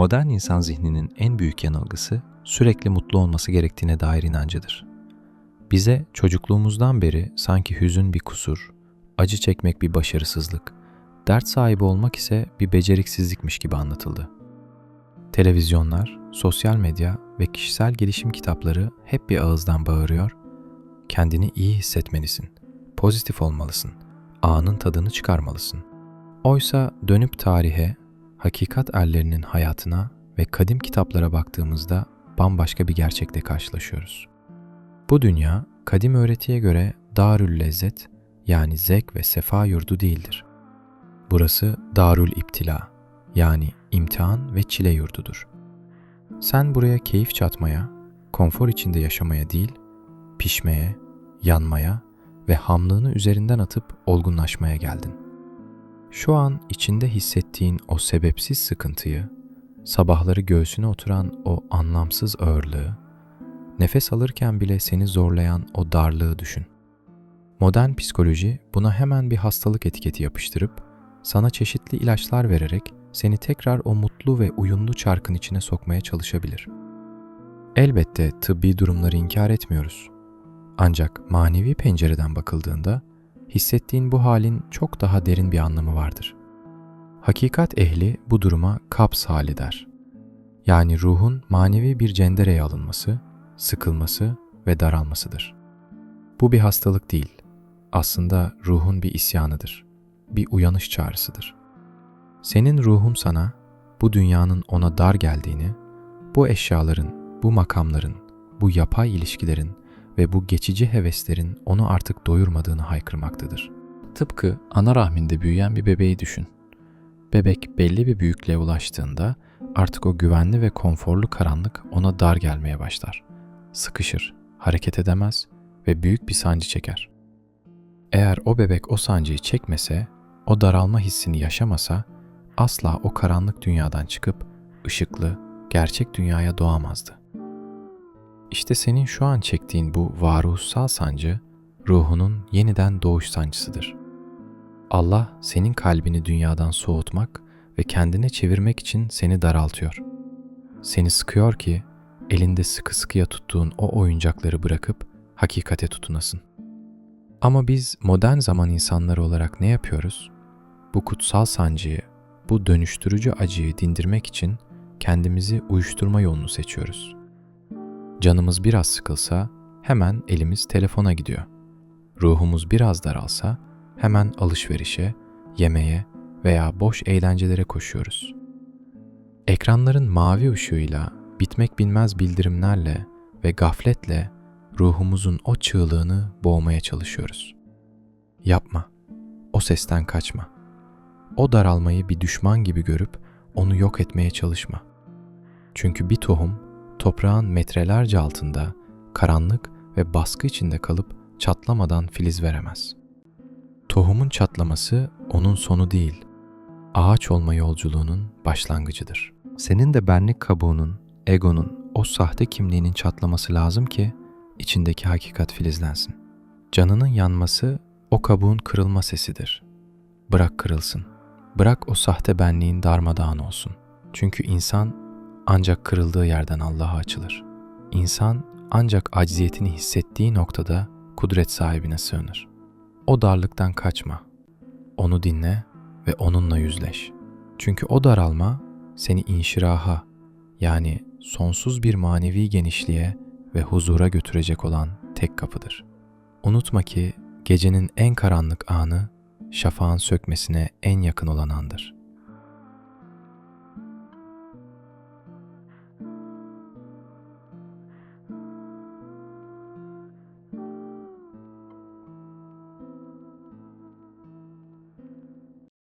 Modern insan zihninin en büyük yanılgısı sürekli mutlu olması gerektiğine dair inancıdır. Bize çocukluğumuzdan beri sanki hüzün bir kusur, acı çekmek bir başarısızlık, dert sahibi olmak ise bir beceriksizlikmiş gibi anlatıldı. Televizyonlar, sosyal medya ve kişisel gelişim kitapları hep bir ağızdan bağırıyor, kendini iyi hissetmelisin, pozitif olmalısın, anın tadını çıkarmalısın. Oysa dönüp tarihe, hakikat erlerinin hayatına ve kadim kitaplara baktığımızda bambaşka bir gerçekle karşılaşıyoruz. Bu dünya kadim öğretiye göre darül lezzet yani zevk ve sefa yurdu değildir. Burası darül iptila yani imtihan ve çile yurdudur. Sen buraya keyif çatmaya, konfor içinde yaşamaya değil, pişmeye, yanmaya ve hamlığını üzerinden atıp olgunlaşmaya geldin. Şu an içinde hissettiğin o sebepsiz sıkıntıyı, sabahları göğsüne oturan o anlamsız ağırlığı, nefes alırken bile seni zorlayan o darlığı düşün. Modern psikoloji buna hemen bir hastalık etiketi yapıştırıp sana çeşitli ilaçlar vererek seni tekrar o mutlu ve uyumlu çarkın içine sokmaya çalışabilir. Elbette tıbbi durumları inkar etmiyoruz. Ancak manevi pencereden bakıldığında hissettiğin bu halin çok daha derin bir anlamı vardır. Hakikat ehli bu duruma kaps hali der. Yani ruhun manevi bir cendereye alınması, sıkılması ve daralmasıdır. Bu bir hastalık değil, aslında ruhun bir isyanıdır, bir uyanış çağrısıdır. Senin ruhun sana, bu dünyanın ona dar geldiğini, bu eşyaların, bu makamların, bu yapay ilişkilerin ve bu geçici heveslerin onu artık doyurmadığını haykırmaktadır. Tıpkı ana rahminde büyüyen bir bebeği düşün. Bebek belli bir büyüklüğe ulaştığında artık o güvenli ve konforlu karanlık ona dar gelmeye başlar. Sıkışır, hareket edemez ve büyük bir sancı çeker. Eğer o bebek o sancıyı çekmese, o daralma hissini yaşamasa asla o karanlık dünyadan çıkıp ışıklı, gerçek dünyaya doğamazdı. İşte senin şu an çektiğin bu varoluşsal sancı, ruhunun yeniden doğuş sancısıdır. Allah senin kalbini dünyadan soğutmak ve kendine çevirmek için seni daraltıyor. Seni sıkıyor ki elinde sıkı sıkıya tuttuğun o oyuncakları bırakıp hakikate tutunasın. Ama biz modern zaman insanları olarak ne yapıyoruz? Bu kutsal sancıyı, bu dönüştürücü acıyı dindirmek için kendimizi uyuşturma yolunu seçiyoruz. Canımız biraz sıkılsa hemen elimiz telefona gidiyor. Ruhumuz biraz daralsa hemen alışverişe, yemeğe veya boş eğlencelere koşuyoruz. Ekranların mavi ışığıyla, bitmek bilmez bildirimlerle ve gafletle ruhumuzun o çığlığını boğmaya çalışıyoruz. Yapma. O sesten kaçma. O daralmayı bir düşman gibi görüp onu yok etmeye çalışma. Çünkü bir tohum toprağın metrelerce altında karanlık ve baskı içinde kalıp çatlamadan filiz veremez. Tohumun çatlaması onun sonu değil, ağaç olma yolculuğunun başlangıcıdır. Senin de benlik kabuğunun, egonun, o sahte kimliğinin çatlaması lazım ki içindeki hakikat filizlensin. Canının yanması o kabuğun kırılma sesidir. Bırak kırılsın. Bırak o sahte benliğin darmadağın olsun. Çünkü insan ancak kırıldığı yerden Allah'a açılır. İnsan ancak acziyetini hissettiği noktada kudret sahibine sığınır. O darlıktan kaçma. Onu dinle ve onunla yüzleş. Çünkü o daralma seni inşiraha yani sonsuz bir manevi genişliğe ve huzura götürecek olan tek kapıdır. Unutma ki gecenin en karanlık anı şafağın sökmesine en yakın olan andır.''